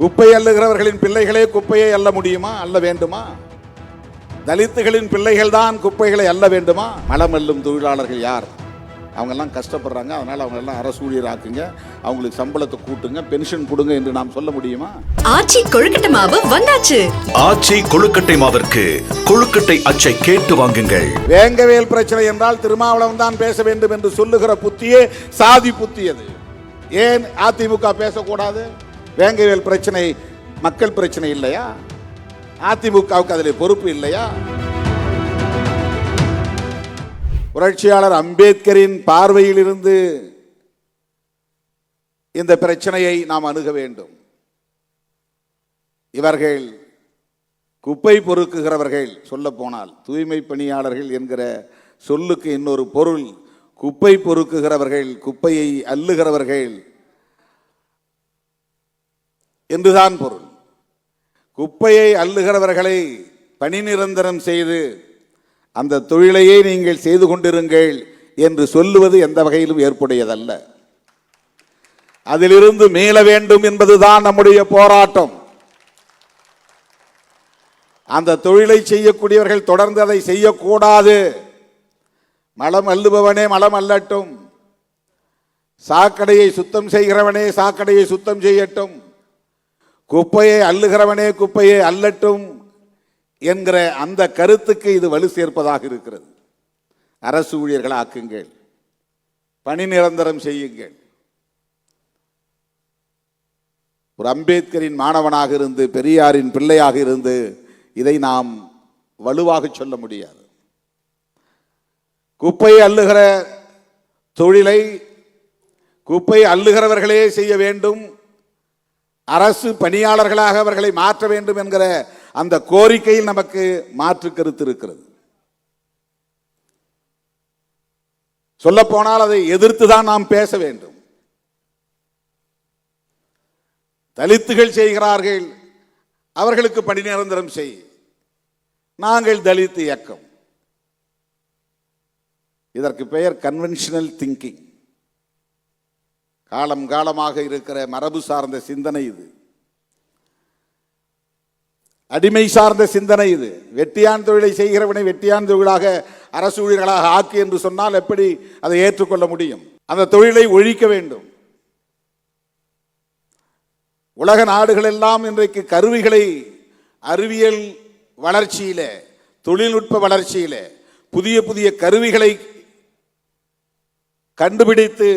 குப்பை அள்ளுகிறவர்களின் பிள்ளைகளே குப்பையை அள்ள முடியுமா? அள்ள வேண்டுமா? தலித்துகளின் பிள்ளைகள் தான் குப்பைகளை அள்ள வேண்டுமா? மலம் அள்ளும் தொழிலாளர்கள் யார்? அவங்கெல்லாம் கஷ்டப்படுறாங்க அதனால் அவங்க எல்லாம் அரசு ஊழியர் ஆக்குங்க அவங்களுக்கு சம்பளத்தை கூட்டுங்க பென்ஷன் கொடுங்க என்று நாம் சொல்ல முடியுமா? ஆச்சி கொழுக்கட்டை மாவு வந்தாச்சு. ஆச்சி கொழுக்கட்டை மாவிற்கு கொழுக்கட்டை அச்சை கேட்டு வாங்குங்கள். வேங்கவேல் பிரச்சனை என்றால் திருமாவளவன் தான் பேச வேண்டும் என்று சொல்லுகிற புத்தியே சாதி புத்தி அது. ஏன் அதிமுக பேசக்கூடாது? வேங்கவேல் பிரச்சனை மக்கள் பிரச்சனை இல்லையா? அதிமுகவுக்கு அதில் பொறுப்பு இல்லையா? புரட்சியாளர் அம்பேத்கரின் பார்வையிலிருந்து இந்த பிரச்சனையை நாம் அணுக வேண்டும். இவர்கள் குப்பை பொறுக்குகிறவர்கள் சொல்ல போனால் தூய்மை பணியாளர்கள் என்கிற சொல்லுக்கு இன்னொரு பொருள் குப்பை பொறுக்குகிறவர்கள் குப்பையை அள்ளுகிறவர்கள் என்றுதான் பொருள். குப்பையை அள்ளுகிறவர்களை பணி நிரந்தரம் செய்து அந்த தொழிலையே நீங்கள் செய்து கொண்டிருங்கள் என்று சொல்லுவது எந்த வகையிலும் ஏற்புடையதல்ல. அதிலிருந்து மீள வேண்டும் என்பதுதான் நம்முடைய போராட்டம். அந்த தொழிலை செய்யக்கூடியவர்கள் தொடர்ந்து அதை செய்யக்கூடாது. மலம் அள்ளுபவனே மலம் அல்லட்டும் சாக்கடையை சுத்தம் செய்கிறவனே சாக்கடையை சுத்தம் செய்யட்டும். குப்பையை அள்ளுகிறவனே குப்பையை அல்லட்டும் என்கிற அந்த கருத்துக்கு இது வலு சேர்ப்பதாக இருக்கிறது. அரசு ஊழியர்களை ஆக்குங்கள். பணி நிரந்தரம் செய்யுங்கள். ஒரு அம்பேத்கரின் மாணவனாக இருந்து பெரியாரின் பிள்ளையாக இருந்து இதை நாம் வலுவாக சொல்ல முடியாது. குப்பை அள்ளுகிற தொழிலை குப்பை அள்ளுகிறவர்களே செய்ய வேண்டும். அரசு பணியாளர்களாக அவர்களை மாற்ற வேண்டும் என்கிற அந்த கோரிக்கையில் நமக்கு மாற்று கருத்து இருக்கிறது. சொல்லப்போனால் அதை எதிர்த்து தான் நாம் பேச வேண்டும். தலித்துகள் செய்கிறார்கள் அவர்களுக்கு பணி நிரந்தரம் செய். நாங்கள் தலித்து இயக்கம். இதற்கு பெயர் கன்வென்ஷனல் திங்கிங் காலம் காலமாக இருக்கிற மரபு சார்ந்த சிந்தனை இது. அடிமை சார்ந்த சிந்தனை இது. வெட்டியான் தொழிலை செய்கிறவனை வெட்டியான் தொழிலாக அரசு ஊழியர்களாக ஆக்கு என்று சொன்னால் எப்படி அதை ஏற்றுக்கொள்ள முடியும்? அந்த தொழிலை ஒழிக்க வேண்டும். உலக நாடுகள் எல்லாம் இன்றைக்கு கருவிகளை அறிவியல் வளர்ச்சியில தொழில்நுட்ப வளர்ச்சியில புதிய புதிய கருவிகளை கண்டுபிடித்து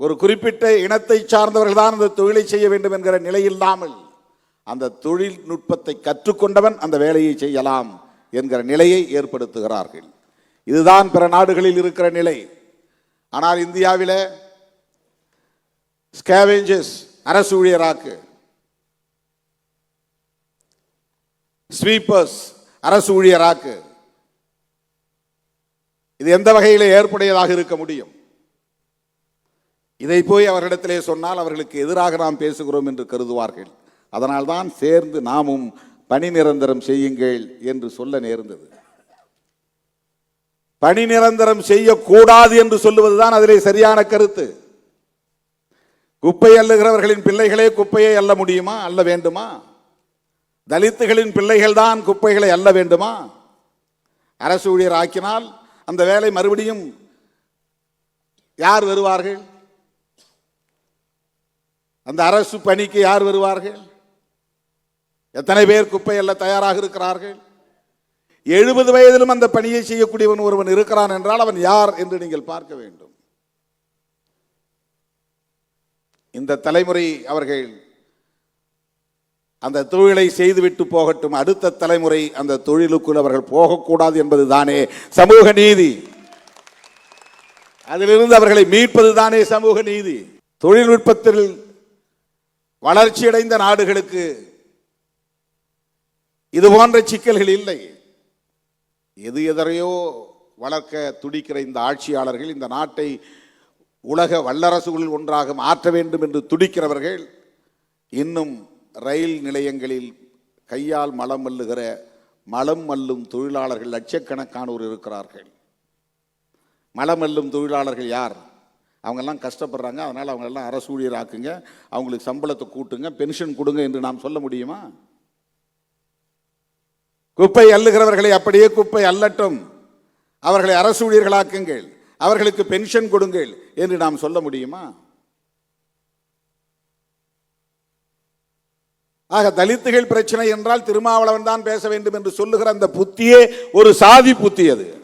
ஒரு குறிப்பிட்ட இனத்தை சார்ந்தவர்கள் தான் அந்த தொழிலை செய்ய வேண்டும் என்கிற நிலை இல்லாமல் அந்த தொழில்நுட்பத்தை கற்றுக்கொண்டவன் அந்த வேலையை செய்யலாம் என்கிற நிலையை ஏற்படுத்துகிறார்கள். இதுதான் பிற நாடுகளில் இருக்கிற நிலை. ஆனால் இந்தியாவில் ஸ்கேவேஞ்சஸ் அரசு ஊழியராக்கு ஸ்வீப்பர்ஸ் அரசு ஊழியராக்கு இது எந்த வகையில் ஏற்புடையதாக இருக்க முடியும்? இதை போய் அவர்களிடத்திலே சொன்னால் அவர்களுக்கு எதிராக நாம் பேசுகிறோம் என்று கருதுவார்கள். அதனால்தான் சேர்ந்து நாமும் பணி நிரந்தரம் செய்யுங்கள் என்று சொல்ல நேர்ந்தது. பணி நிரந்தரம் செய்யக்கூடாது என்று சொல்லுவதுதான் அதிலே சரியான கருத்து. குப்பை அள்ளுகிறவர்களின் பிள்ளைகளே குப்பையை அள்ள முடியுமா? அள்ள வேண்டுமா? தலித்துகளின் பிள்ளைகள் தான் குப்பைகளை அள்ள வேண்டுமா? அரசு ஊழியர் ஆக்கினால் அந்த வேலை மறுபடியும் யார் வருவார்கள்? அந்த அரசு பணிக்கு யார் வருவார்கள்? எத்தனை பேர் குப்பை அல்ல தயாராக இருக்கிறார்கள்? எழுபது வயதிலும் அந்த பணியை செய்யக்கூடியவன் ஒருவன் இருக்கிறான் என்றால் அவன் யார் என்று நீங்கள் பார்க்க வேண்டும். இந்த தலைமுறை அவர்கள் அந்த தொழிலை செய்துவிட்டு போகட்டும் அடுத்த தலைமுறை அந்த தொழிலுக்குள் அவர்கள் போகக்கூடாது என்பது தானே சமூக நீதி. அதிலிருந்து அவர்களை மீட்பது தானே சமூக நீதி. தொழில்நுட்பத்தில் வளர்ச்சியடைந்த நாடுகளுக்கு இது போன்ற சிக்கல்கள் இல்லை. எது எதரையோ வளர்க்க துடிக்கிற இந்த ஆட்சியாளர்கள் இந்த நாட்டை உலக வல்லரசுகளில் ஒன்றாக மாற்ற வேண்டும் என்று துடிக்கிறவர்கள் இன்னும் ரயில் நிலையங்களில் கையால் மலம் மல்லுகிற மலம் மல்லும் தொழிலாளர்கள் லட்சக்கணக்கானோர் இருக்கிறார்கள். மலம் மல்லும் தொழிலாளர்கள் யார்? அவங்கெல்லாம் கஷ்டப்படுறாங்க அதனால் அவங்களெல்லாம் அரசு ஊழியராக்குங்க அவங்களுக்கு சம்பளத்தை கூட்டுங்க பென்ஷன் கொடுங்க என்று நாம் சொல்ல முடியுமா? குப்பை அள்ளுகிறவர்களை அப்படியே குப்பை அள்ளட்டும். அவர்களை அரசு ஊழியர்களாக்குங்கள் அவர்களுக்கு பென்ஷன் கொடுங்கள் என்று நாம் சொல்ல முடியுமா? ஆக தலித்துகள் பிரச்சனை என்றால் திருமாவளவன் தான் பேச வேண்டும் என்று சொல்லுகிற அந்த புத்தியே ஒரு சாதி புத்தி அது.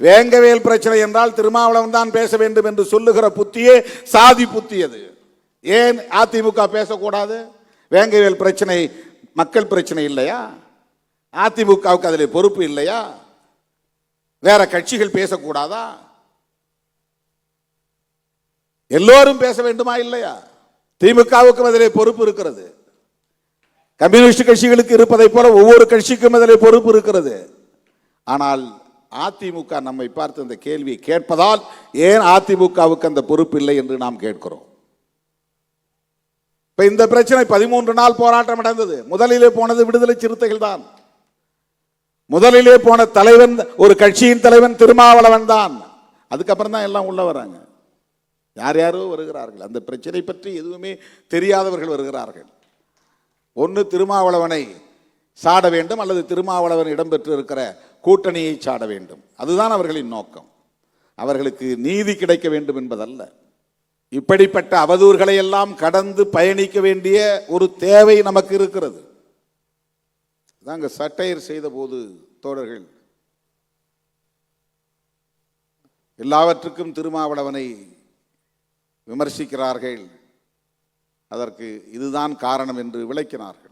வேங்கவேல் பிரச்சனை என்றால் திருமாவளவன் தான் பேச வேண்டும் என்று சொல்லுகிற புத்தியே சாதி புத்தி அது. ஏன் அதிமுக பேசக்கூடாது? வேங்கவேல் பிரச்சனை மக்கள் பிரச்சனை இல்லையா? அதிமுகவுக்கு அதில் பொறுப்பு இல்லையா? வேற கட்சிகள் பேசக்கூடாதா? எல்லோரும் பேச வேண்டுமா இல்லையா? திமுகவுக்கும் அதிலே பொறுப்பு இருக்கிறது. கம்யூனிஸ்ட் கட்சிகளுக்கு இருப்பதை போல ஒவ்வொரு கட்சிக்கும் அதிலே பொறுப்பு இருக்கிறது. ஆனால் அதிமுக நம்மை பார்த்து இந்த கேள்வியை கேட்பதால் ஏன் அதிமுகவுக்கு அந்த பொறுப்பு இல்லை என்று நாம் கேட்கிறோம். இப்போ இந்த பிரச்சனை பதிமூன்று நாள் போராட்டம் நடந்தது. முதலிலே போனது விடுதலை சிறுத்தைகள் தான். முதலிலே போன தலைவன் ஒரு கட்சியின் தலைவன் திருமாவளவன் தான். அதுக்கப்புறம் தான் எல்லாம் உள்ள வராங்க. யார் யாரோ வருகிறார்கள். அந்த பிரச்சனை பற்றி எதுவுமே தெரியாதவர்கள் வருகிறார்கள். ஒன்று திருமாவளவனை சாட வேண்டும் அல்லது திருமாவளவன் இடம்பெற்று இருக்கிற கூட்டணியை சாட வேண்டும். அதுதான் அவர்களின் நோக்கம். அவர்களுக்கு நீதி கிடைக்க வேண்டும் என்பதல்ல. இப்படிப்பட்ட அவதூறுகளை எல்லாம் கடந்து பயணிக்க வேண்டிய ஒரு தேவை நமக்கு இருக்கிறது. தாங்க சட்டையர் செய்த போது தோழர்கள் எல்லாவற்றுக்கும் திருமாவளவனை விமர்சிக்கிறார்கள். அதற்கு இதுதான் காரணம் என்று விளக்கினார்கள்.